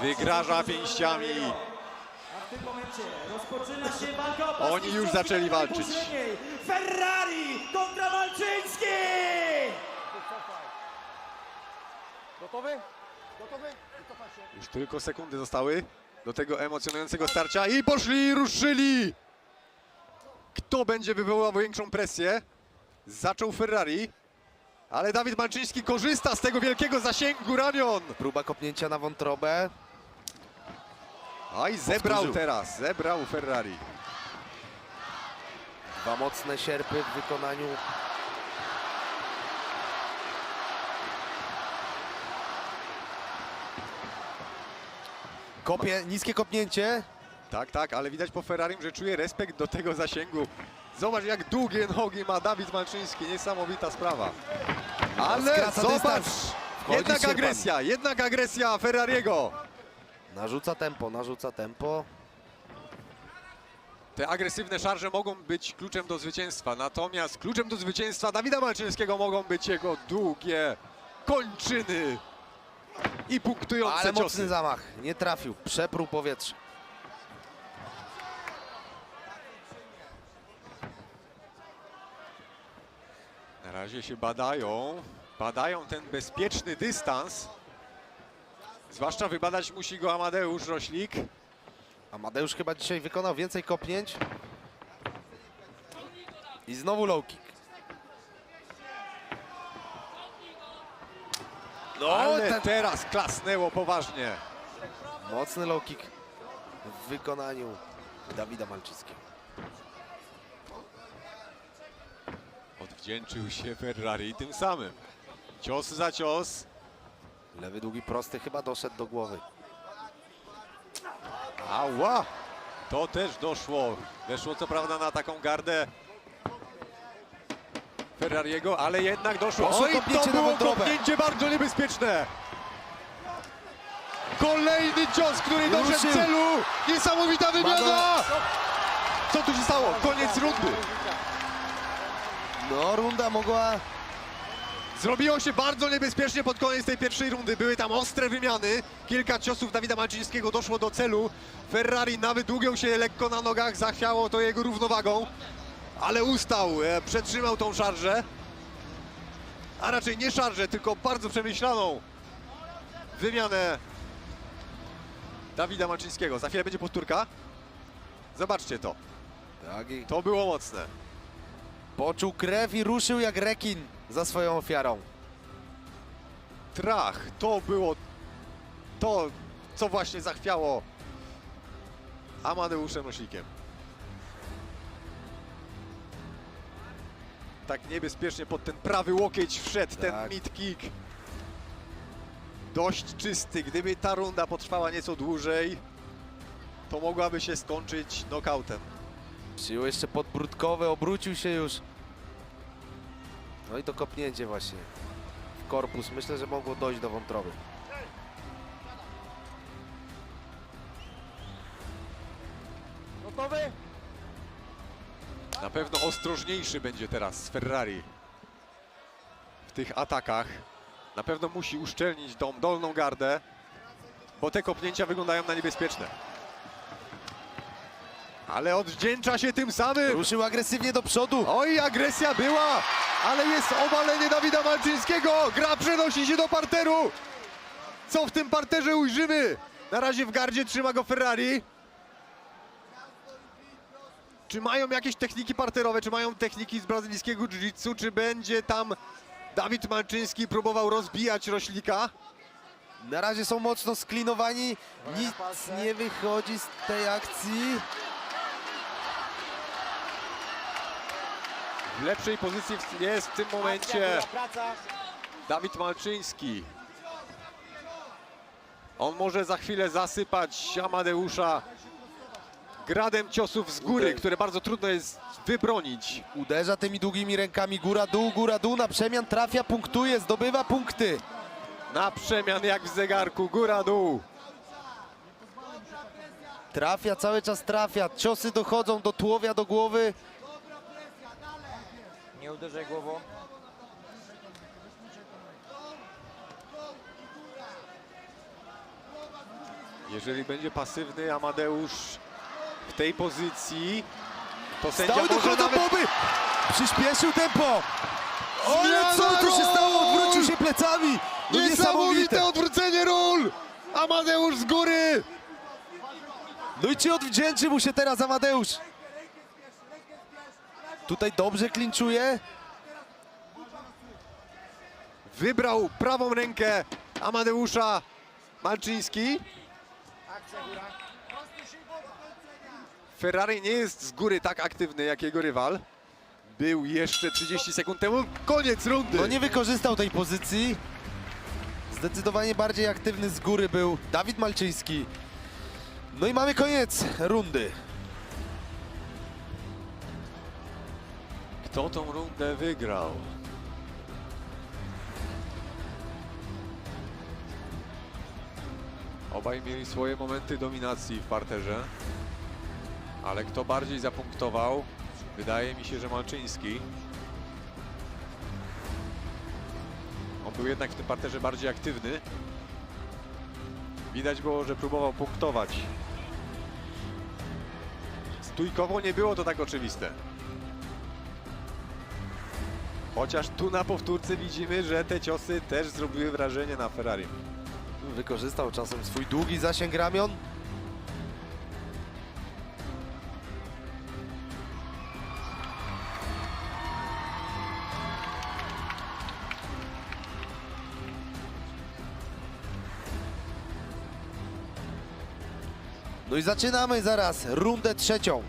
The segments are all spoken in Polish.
Wygraża pięściami. A w tym momencie rozpoczyna się walka o Oni już zaczęli walczyć. Ferrari kontra Malczyński! Gotowy? Gotowy? Już tylko sekundy zostały do tego emocjonującego starcia i poszli, ruszyli! Kto będzie wywoływał większą presję? Zaczął Ferrari, ale Dawid Malczyński korzysta z tego wielkiego zasięgu ramion. Próba kopnięcia na wątrobę. Aj, zebrał Powtórzył. teraz, zebrał Ferrari. Dwa mocne sierpy w wykonaniu Kopie, niskie kopnięcie. Tak, tak, ale widać po Ferrari, że czuje respekt do tego zasięgu. Zobacz, jak długie nogi ma Dawid Malczyński, niesamowita sprawa. Ale zobacz, jednak agresja, jednak agresja Ferrariego. Narzuca tempo, narzuca tempo. Te agresywne szarże mogą być kluczem do zwycięstwa, natomiast kluczem do zwycięstwa Dawida Malczyńskiego mogą być jego długie kończyny i punktujące Ale mocny ciosy. zamach. Nie trafił. Przepruł powietrze. Na razie się badają, badają ten bezpieczny dystans. Zwłaszcza wybadać musi go Amadeusz Roślik. Amadeusz chyba dzisiaj wykonał więcej kopnięć. I znowu low kick. No, Ale ten teraz klasnęło poważnie. mocny low kick w wykonaniu Dawida Malczyckiego. Odwdzięczył się Ferrari tym samym. Cios za cios. Lewy długi prosty chyba doszedł do głowy. Ała! To też doszło. Weszło co prawda na taką gardę Ferrariego, ale jednak doszło. Oj, to było kopnięcie bardzo niebezpieczne. Kolejny cios, który doszedł w celu. Niesamowita wymiana. Co tu się stało? Koniec rundy. No, runda mogła... Zrobiło się bardzo niebezpiecznie pod koniec tej pierwszej rundy. Były tam ostre wymiany. Kilka ciosów Dawida Malczyńskiego doszło do celu. Ferrari nawet długiał się lekko na nogach, zachwiało to jego równowagą. Ale ustał, e, przetrzymał tą szarżę. A raczej nie szarżę, tylko bardzo przemyślaną wymianę Dawida Malczyńskiego. Za chwilę będzie powtórka. Zobaczcie to. Tak, To było mocne. poczuł krew i ruszył jak rekin za swoją ofiarą. Trach, to było to, co właśnie zachwiało Amadeuszem Roślikiem. Tak niebezpiecznie pod ten prawy łokieć wszedł ten Tak. mid kick. Dość czysty. Gdyby ta runda potrwała nieco dłużej, to mogłaby się skończyć nokautem. Przyjął jeszcze podbródkowy, obrócił się już. No i to kopnięcie właśnie w korpus. Myślę, że mogło dojść do wątroby. Gotowy? Na pewno ostrożniejszy będzie teraz Ferrari w tych atakach. Na pewno musi uszczelnić tą dolną gardę, bo te kopnięcia wyglądają na niebezpieczne. Ale odwdzięcza się tym samym. Ruszył agresywnie do przodu. Oj, agresja była, ale jest obalenie Dawida Malczyńskiego. Gra przenosi się do parteru. Co w tym parterze ujrzymy? Na razie w gardzie trzyma go Ferrari. Czy mają jakieś techniki parterowe, czy mają techniki z brazylijskiego jiu-jitsu, czy będzie tam Dawid Malczyński próbował rozbijać Roślika? Na razie są mocno sklinowani. Nic nie wychodzi z tej akcji. W lepszej pozycji jest w tym momencie. Dawid Malczyński. On może za chwilę zasypać Amadeusza gradem ciosów z góry, które bardzo trudno jest wybronić. Uderza tymi długimi rękami góra dół, góra dół. Na przemian trafia, punktuje, zdobywa punkty. Na przemian jak w zegarku, góra dół. Trafia, cały czas trafia. Ciosy dochodzą do tułowia, do głowy. Uderzaj głową. Jeżeli będzie pasywny Amadeusz w tej pozycji, to sędzia Stały do nawet... Boby! Przyspieszył tempo! Ale co tu się stało? Odwrócił się plecami! No Niesamowite odwrócenie ról! Amadeusz z góry! No i czy odwdzięczy mu się teraz Amadeusz? Tutaj dobrze klinczuje. Wybrał prawą rękę Amadeusza Malczyński. Ferrari nie jest z góry tak aktywny jak jego rywal. Był jeszcze 30 sekund temu. Koniec rundy. No nie wykorzystał tej pozycji. Zdecydowanie bardziej aktywny z góry był Dawid Malczyński. No i mamy koniec rundy. Kto tą rundę wygrał? Obaj mieli swoje momenty dominacji w parterze. Ale kto bardziej zapunktował? Wydaje mi się, że Malczyński. On był jednak w tym parterze bardziej aktywny. Widać było, że próbował punktować. Stójkowo nie było to tak oczywiste. Chociaż tu na powtórce widzimy, że te ciosy też zrobiły wrażenie na Ferrari. Wykorzystał czasem swój długi zasięg ramion. No i zaczynamy zaraz rundę trzecią.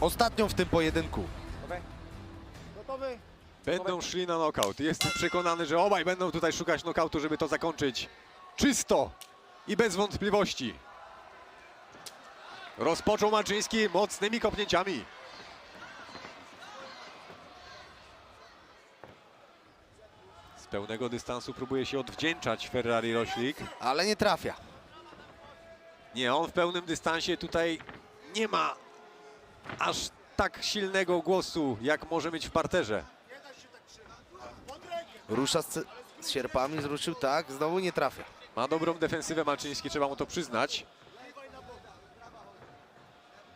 Ostatnią w tym pojedynku. Gotowy? Będą szli na knockout. Jestem przekonany, że obaj będą tutaj szukać knockoutu, żeby to zakończyć czysto i bez wątpliwości. Rozpoczął Malczyński mocnymi kopnięciami. Z pełnego dystansu próbuje się odwdzięczać Ferrari Roślik. Ale nie trafia. Nie, on w pełnym dystansie tutaj nie ma aż tak silnego głosu, jak może mieć w parterze. Rusza z, z sierpami, zruszył tak, znowu nie trafia. Ma dobrą defensywę Malczyński, trzeba mu to przyznać.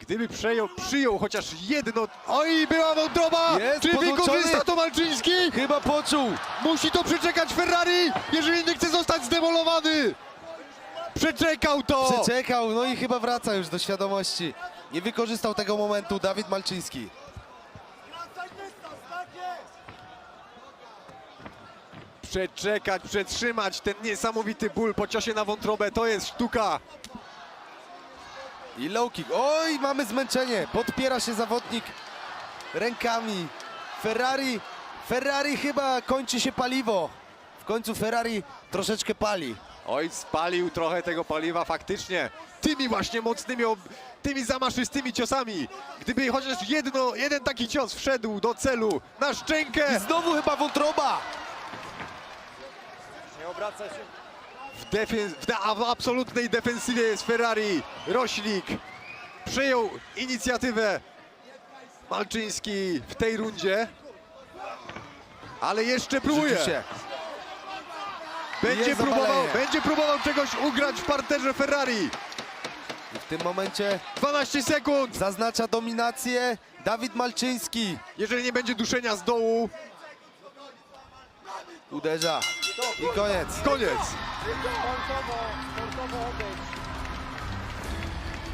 Gdyby przejął, przyjął chociaż jedno... Oj, była wątroba! Jest Czy podłączony. wykorzysta to Malczyński? Chyba poczuł. Musi to przeczekać Ferrari, jeżeli nie chce zostać zdemolowany! Przeczekał to! Przeczekał, no i chyba wraca już do świadomości. Nie wykorzystał tego momentu Dawid Malczyński. Przeczekać, przetrzymać ten niesamowity ból po ciosie na wątrobę, to jest sztuka. I low kick. Oj, mamy zmęczenie. Podpiera się zawodnik rękami. Ferrari, Ferrari chyba kończy się paliwo. W końcu Ferrari troszeczkę pali. Oj, spalił trochę tego paliwa faktycznie. Tymi właśnie mocnymi, tymi zamaszystymi ciosami. Gdyby chociaż jedno, jeden taki cios wszedł do celu na szczękę, I znowu chyba wątroba. Nie obracaj się. w, defen- w, da- w absolutnej defensywie jest Ferrari. Roślik przejął inicjatywę Malczyński w tej rundzie. Ale jeszcze próbuje. Rzeczywiście. Będzie Jest próbował, zapalenie. będzie próbował czegoś ugrać w parterze Ferrari. I w tym momencie 12 sekund. zaznacza dominację Dawid Malczyński. Jeżeli nie będzie duszenia z dołu, Uderza. I koniec. koniec.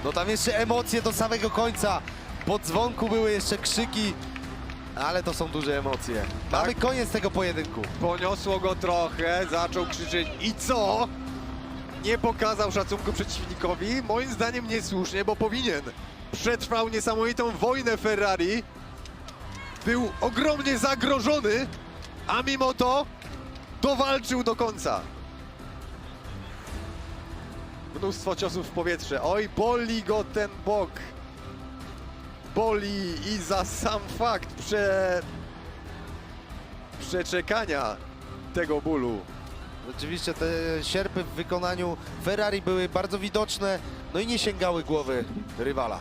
No tam jeszcze emocje do samego końca. Po dzwonku były jeszcze krzyki, ale to są duże emocje. Mamy koniec tego pojedynku. Poniosło go trochę, zaczął krzyczeć i co? Nie pokazał szacunku przeciwnikowi, moim zdaniem niesłusznie, bo powinien. Przetrwał niesamowitą wojnę Ferrari. Był ogromnie zagrożony, a mimo to dowalczył do końca. Mnóstwo ciosów w powietrze. Oj, boli go ten bok. Boli i za sam fakt prze... przeczekania tego bólu. Rzeczywiście te sierpy w wykonaniu Ferrari były bardzo widoczne, no i nie sięgały głowy rywala.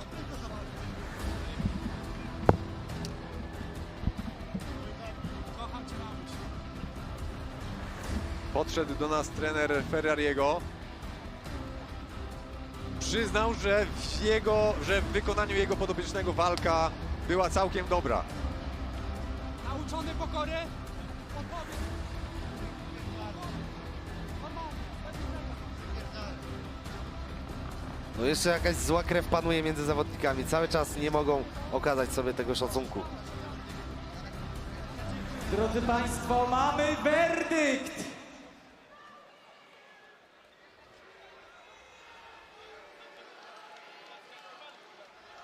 Podszedł do nas trener Ferrariego. przyznał, że w, jego, że w wykonaniu jego podopiecznego walka była całkiem dobra. Nauczony pokory? No jeszcze jakaś zła krew panuje między zawodnikami. Cały czas nie mogą okazać sobie tego szacunku. Drodzy Państwo, mamy werdykt!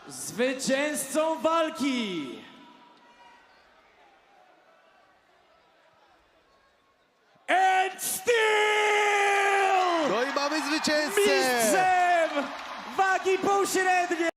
Zwycięzcą walki Ed Steel! No i mamy zwycięzcę! Mistrzem wagi półśredniej!